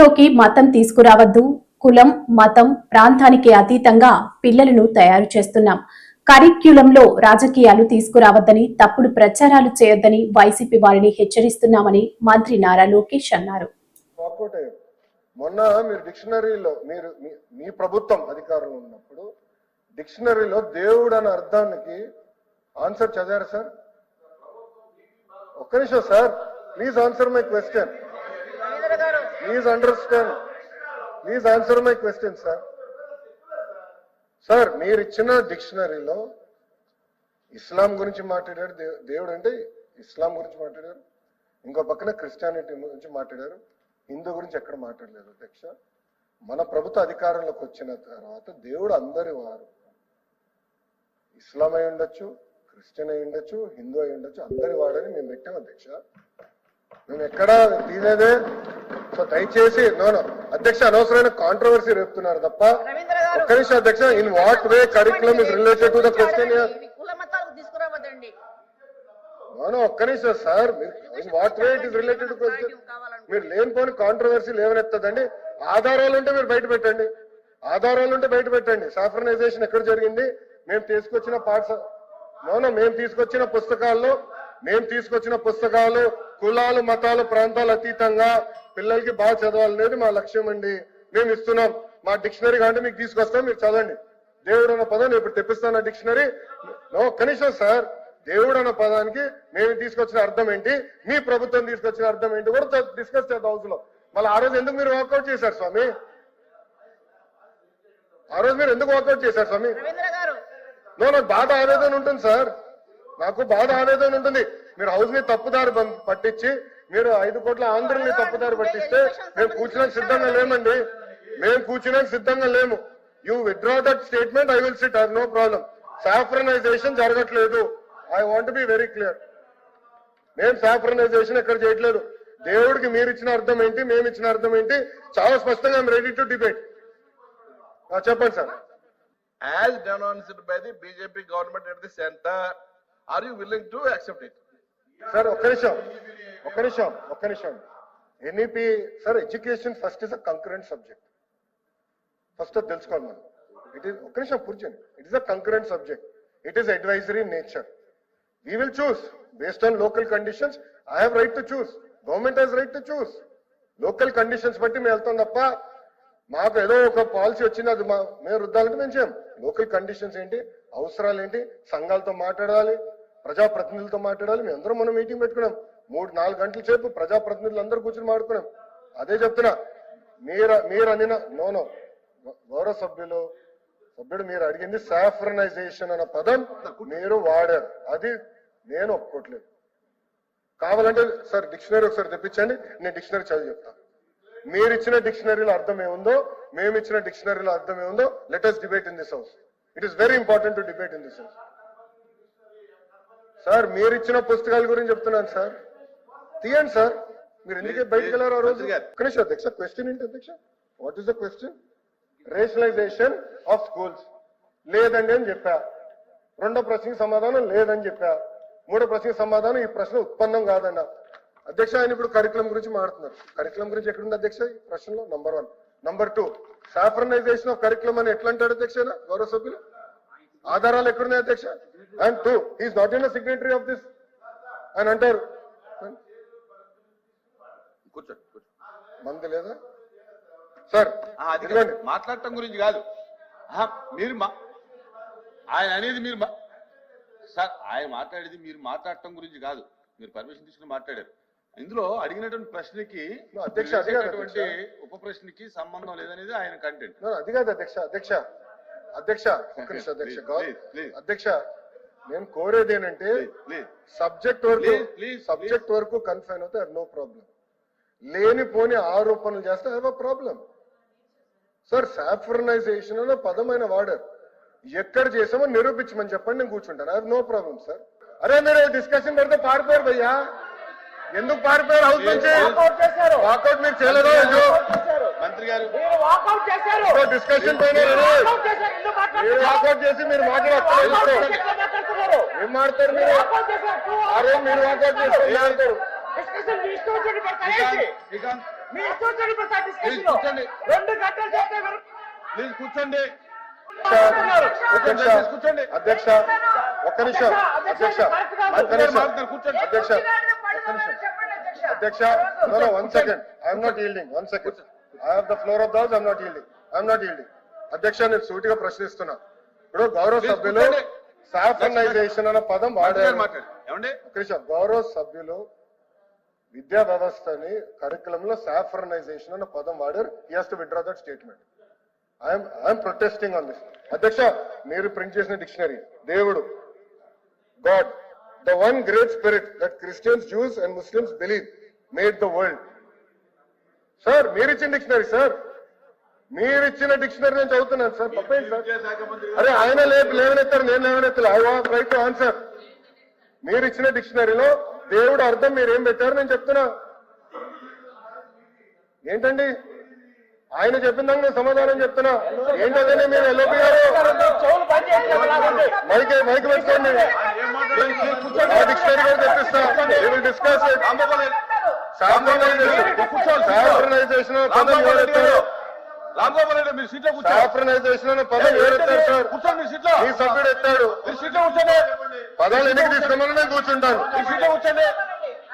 చదువులోకి మతం తీసుకురావద్దు. కులం మతం ప్రాంతానికి అతీతంగా పిల్లలను తయారు చేస్తున్నాం. కరిక్యులంలో రాజకీయాలు తీసుకురావద్దని తప్పుడు ప్రచారాలు చేయొద్దని వైసీపీ వారిని హెచ్చరిస్తున్నామని మంత్రి నారా లోకేష్ అన్నారు. మొన్న మీరు డిక్షనరీలో మీరు మీ- మీ ప్రభుత్వం అధికారంలో ఉన్నప్పుడు డిక్షనరీలో దేవుడు అనే అర్థానికి ఆన్సర్ చదివారు సార్? ఒక్క నిమిషం sir please answer my question. Please understand please answer my question sir sir మీరు ఇచ్చిన డిక్షనరీలో ఇస్లాం గురించి మాట్లాడారు. దేవుడు అంటే ఇస్లాం గురించి మాట్లాడారు. ఇంకో పక్కన క్రిస్టియానిటీ గురించి మాట్లాడారు. హిందూ గురించి ఎక్కడ మాట్లాడలేదు అధ్యక్ష. మన ప్రభుత్వ అధికారంలోకి వచ్చిన తర్వాత దేవుడు అందరి వారు ఇస్లాం అయి ఉండొచ్చు క్రిస్టియన్ అయి ఉండొచ్చు హిందూ అయి ఉండొచ్చు అందరి వాడని మేము పెట్టాం అధ్యక్ష. మేము ఎక్కడ తీసేదే దయచేసి నోనో అధ్యక్ష అనవసరమైన కాంట్రవర్సీ రేపుతున్నారు తప్ప ఒక్క నిమిషం అధ్యక్ష in what way curriculum is related to the question no no ఒక్క నిమిషం sir in what way it is related to question మీరు లేనిపోని కాంట్రవర్సీ లేవనెత్తదండి. ఆధారాలు ఉంటే మీరు బయట పెట్టండి. ఆధారాలు ఉంటే బయట పెట్టండి. సాఫ్రనైజేషన్ ఎక్కడ జరిగింది? మేము తీసుకొచ్చిన పాఠశ నోనో మేము తీసుకొచ్చిన పుస్తకాల్లో మేము తీసుకొచ్చిన పుస్తకాలు కులాలు మతాలు ప్రాంతాలు అతీతంగా పిల్లలకి బాగా చదవాలనేది మా లక్ష్యం అండి. మేము ఇస్తున్నాం. మా డిక్షనరీ కాబట్టి మీకు తీసుకొస్తాం మీరు చదవండి. దేవుడు అన్న పదం నేను ఇప్పుడు తెప్పిస్తాను డిక్షనరీ. నో కనీసం సార్ దేవుడు అన్న పదానికి మేము తీసుకొచ్చిన అర్థం ఏంటి? మీ ప్రభుత్వం తీసుకొచ్చిన అర్థం ఏంటి? కూడా డిస్కస్ చేద్దాం హౌస్లో మళ్ళీ ఆ రోజు ఎందుకు మీరు వాకౌట్ చేశారు స్వామి? ఆ రోజు మీరు ఎందుకు వాకౌట్ చేశారు స్వామి? నో నాకు బాధ ఆవేదన ఉంటుంది సార్. నాకు బాధ ఆవేదన ఉంటుంది. మీరు హౌస్ని తప్పుదారి పట్టించి మీరు ఐదు కోట్ల ఆంధ్రుల్ని తప్పుదారి పట్టిస్తే మేము కూర్చోడానికి సిద్ధంగా లేమండి. మేము కూర్చోడానికి సిద్ధంగా లేము. You withdraw that statement I will sit or no problem saffronization జరగట్లేదు. I want be very clear మేము సాఫ్రనైజేషన్ ఎక్కడ చేయట్లేదు. దేవుడికి మీరు ఇచ్చిన అర్థం ఏంటి మేము ఇచ్చిన అర్థం ఏంటి చాలా స్పష్టంగా రెడీ టు డిబేట్ చెప్పండి sir. As denounced by the BJP government at the centre are you willing to accept it sir ఒక్క నిమిషం. ఒక్క నిమిషం ఒక్క నిమిషం. NEP sir education first is a concurrent subject first అది తెలుసుకోవాలి మనం. ఇట్ ఈస్ ఒక్క నిమిషం కూర్చోండి. It is a concurrent subject it is advisory nature we will choose based on local conditions I have right to choose government has right to choose local conditions బట్టి మేము వెళ్తాం తప్ప మాకు ఏదో ఒక పాలసీ వచ్చింది అది మా- మేము రుద్దాలంటే మేము చేయం. లోకల్ కండిషన్స్ ఏంటి? అవసరాలు ఏంటి? సంఘాలతో మాట్లాడాలి. ప్రజాప్రతినిధులతో మాట్లాడాలి. మేము అందరం మనం మీటింగ్ పెట్టుకున్నాం. మూడు నాలుగు గంటల సేపు ప్రజాప్రతినిధులు అందరూ కూర్చొని మాట్లాడుకున్నాం. అదే చెప్తున్నా. మీరు మీరు అనిన నోనో గౌరవ సభ్యులు సభ్యుడు మీరు అడిగింది సాఫ్రనైజేషన్ అన్న పదం మీరు వాడారు. అది నేను ఒప్పుకోట్లేదు. కావాలంటే సార్ డిక్షనరీ ఒకసారి తెప్పించండి. నేను డిక్షనరీ చదివి చెప్తాను మీరు ఇచ్చిన డిక్షనరీలో అర్థం ఏముందో మేము ఇచ్చిన డిక్షనరీలో అర్థం ఏముందో latest debate in this house it is very important to debate in this house sir మీరు ఇచ్చిన పుస్తకాల గురించి చెప్తున్నాను సార్. తీయండి సార్. మీరు ఎందుకే బయటకు వెళ్ళారు ఆ రోజు? అధ్యక్ష క్వశ్చన్ ఏంటి అధ్యక్ష? What is the question rationalization of schools లేదండి అని చెప్పా. రెండో ప్రశ్నకి సమాధానం లేదని చెప్పా. మూడో ప్రశ్నకి సమాధానం ఈ ప్రశ్న ఉత్పన్నం కాదన్న. అధ్యక్ష ఆయన ఇప్పుడు కరికులం గురించి మాట్లాడుతున్నారు. కరికులం గురించి ఎక్కడుంది అధ్యక్ష? ఈ ప్రశ్నలో number one number two saffronization of curriculum అని ఎట్లా అంటాడు అధ్యక్ష? గౌరవ సభ్యులు? ఆధారాలు ఎక్కడున్నాయి అధ్యక్ష? And two is not in signatory of this అని అంటారు కూర్చోండి. మంది లేదా? సార్ మాట్లాడటం గురించి కాదు. మీరు ఆయన అనేది మీరు సార్ ఆయన మాట్లాడేది మీరు మాట్లాడటం గురించి కాదు. మీరు పర్మిషన్ తీసుకుని మాట్లాడారు. ఇందులో అడిగినటువంటి ప్రశ్నకి అధ్యక్ష, ఉప ప్రశ్నకి సంబంధం లేదనేది ఆయన కంటెంట్ అది కాదు అధ్యక్ష అధ్యక్ష. అధ్యక్ష అధ్యక్ష. అధ్యక్ష నేను కోరేది ఏంటంటే సబ్జెక్ట్ వరకు సబ్జెక్ట్ వరకు కన్ఫైన్ అవుతే నో ప్రాబ్లం. లేనిపోని ఆరోపణలు చేస్తే have a problem. Sir saffronization అనే పదమైన వాడారు. ఎక్కడ చేసామో నిరూపించమని చెప్పండి నేను కూర్చుంటాను. Have no problem sir. అరే మీరు డిస్కషన్ పెడితే పారిపోయారు భయ్యా. ఎందుకు పారిపోయారు? హౌస్ నుంచి. చేశారు. వాకౌట్ మీరు చేయలేదో? మంత్రి గారు. డిస్కషన్ పైన వాకౌట్ చేసి మీరు మాట్లాడుతున్నారు. ఏం మాడతారు మీరు? అరే మీరు వాకౌట్ చేస్తే ఏం మాడతారు డిస్కషన్ మీ ఇష్టం వచ్చినట్టు శ్రీకాంత్ పెడతారేంటి? శ్రీకాంత్. మీ ఇష్టం వచ్చినట్టు ఇప్పుడు సార్ ప్లీజ్ డిస్కషన్ కూర్చోండి. విన- కూర్చోండి. అధ్యక్ష అధ్యక్ష ఒక్క నిమిషం. అధ్యక్ష ఒక్క నిమిషం. కూర్చోండి అధ్యక్ష. అధ్యక్ష no no one second. I am not yielding. One second i have the floor of the house i am not yielding. I am not yielding. అధ్యక్ష నేను సూటిగా ప్రశ్నిస్తున్నా. ఇప్పుడు గౌరవ సభ్యులు. సాఫర్నైజేషన్ అన్న పదం వాడారు. నిమిషం గౌరవ సభ్యులు విద్యా వ్యవస్థని కరికులం లో సాఫర్నైజేషన్ అన్న పదం వాడారు. He has to withdraw that statement I'm I'm protesting on this అధ్యక్ష మీరు ప్రింట్ చేసిన డిక్షనరీ దేవుడు God the one great spirit that Christians Jews and Muslims believe made the world sir మీరు ఇచ్చిన డిక్షనరీ సార్. మీరు ఇచ్చిన డిక్షనరీ నేను చదువుతున్నాను సార్. తప్పేంటి సార్? అరే ఆయన లేవనెత్తారు నేను లేవనెత్తలే. I want right to answer. మీరు ఇచ్చిన డిక్షనరీలో దేవుడు అర్థం మీరు ఏం పెట్టారు నేను చెప్తున్నా. ఏంటండి? ఆయన చెప్పిన దానికి నేను సమాధానం చెప్తున్నా. ఏంటంటే మీరు ఎల్ఓపి గారు. మైక్ మైక్ పెట్టుకోండి. డిక్షనరీ కూడా తెప్పిస్తా. డిస్కస్ రాంగోపాల్ రెడ్డి మీరు సీట్లో కూర్చోండి సాఫ్రనైజేషన్ అనే పదం ఎవరెత్తారు సార్ కూర్చోండి మీ సీట్లో. మీ సభ్యుడు ఎత్తాడు. మీరు సీట్లో కూర్చోండి. పదాలు ఎన్నికి తీసుకోమని నేను కూర్చుంటాను మీరు సీట్లో కూర్చోండి.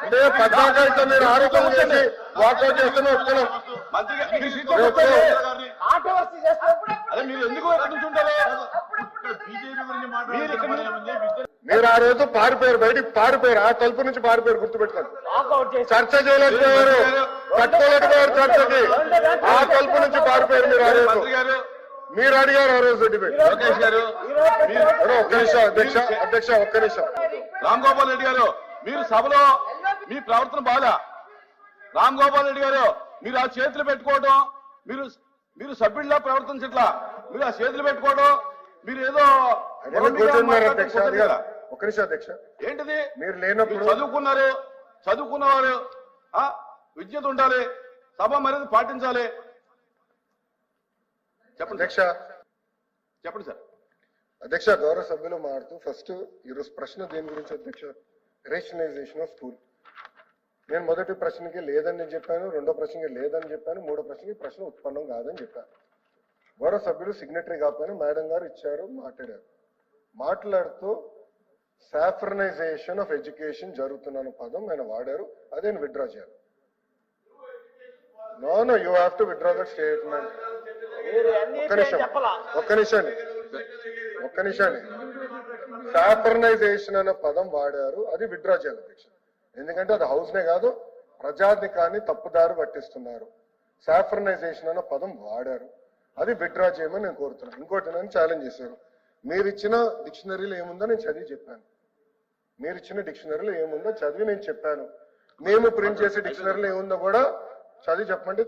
అంటే పద్నాలుగు అయితే మీరు ఆరోపణ చేసి వాకౌట్ చేస్తూనే వస్తున్నాం మంత్రి గారు మీరు సీట్లో కూర్చోండి. కాంట్రవర్సీ చేస్తున్నప్పుడు అదే మీరు ఎందుకు ఎక్కడి నుంచి ఉంటారు? మీరు ఇక్కడ నుంచి- మీరు ఆ రోజు పారిపోయారు బయటికి పారిపోయారు. ఆ తలుపు నుంచి పారిపోయారు గుర్తుపెట్టుకోండి. చర్చ చేయలేకపోయారు కట్టుకోలేకపోయారు చర్చకి? ఆ తలుపు నుంచి పారిపోయారు మీరు ఆ రోజు. మీరు అడిగారు ఆ రోజు లోకేష్ గారు. ఒక్క నిమిషం అధ్యక్ష అధ్యక్ష ఒక్క నిమిషం. రామ్ గోపాల్ రెడ్డి గారు మీరు సభలో మీ ప్రవర్తన బాగా రామ్ గోపాల్ రెడ్డి గారు మీరు ఆ చేతులు పెట్టుకోవడం మీరు మీరు సభ్యుల్లా ప్రవర్తించట్లా. మీరు ఆ చేతులు పెట్టుకోవడం మీరు ఏదో కూర్చున్నారు అధ్యక్ష ఒక్క నిమిషం అధ్యక్ష. ఏంటిది? మీరు లేనప్పుడు చదువుకున్నారు? చదువుకున్నవారు ఆ విద్యత ఉండాలి సభ మర్యాద పాటించాలి. చెప్పండి అధ్యక్ష. చెప్పండి సార్. అధ్యక్ష గౌరవ సభ్యులు మారుతూ ఫస్ట్ ఈరోజు ప్రశ్న దేని గురించి అధ్యక్ష? Rationalization of school. నేను మొదటి ప్రశ్నకి లేదని నేను చెప్పాను రెండో ప్రశ్నకి లేదని చెప్పాను మూడో ప్రశ్నకి ప్రశ్న ఉత్పన్నం కాదని చెప్పాను. గౌరవ సభ్యులు సిగ్నటరీ కాకపోయినా మేడం గారు ఇచ్చారు మాట్లాడారు. మాట్లాడుతూ సాఫ్రనైజేషన్ ఆఫ్ ఎడ్యుకేషన్ జరుగుతున్న పదం ఆయన వాడారు. అదే విత్డ్రా చేయాలి. No no you have to withdraw that statement ఒక్క నిమిషం. ఒక్క నిమిషం. ఒక్క నిమిషం. సాఫర్నైజేషన్ అనే పదం వాడారు. అది విత్డ్రా చేయాలి అధ్యక్ష. ఎందుకంటే అది హౌస్ నే కాదు ప్రజాధికాన్ని తప్పుదారి పట్టిస్తున్నారు. సాఫర్నైజేషన్ అనే పదం వాడారు. అది విత్డ్రా చేయమని నేను కోరుతున్నాను. ఇంకోటి నన్ను ఛాలెంజ్ చేశారు. మీరు ఇచ్చిన డిక్షనరీలో ఏముందో నేను చదివి చెప్పాను. మీరు ఇచ్చిన డిక్షనరీలో ఏముందో చదివి నేను చెప్పాను. మేము ప్రింట్ చేసే డిక్షనరీలో ఏముందో కూడా చదివి చెప్పండి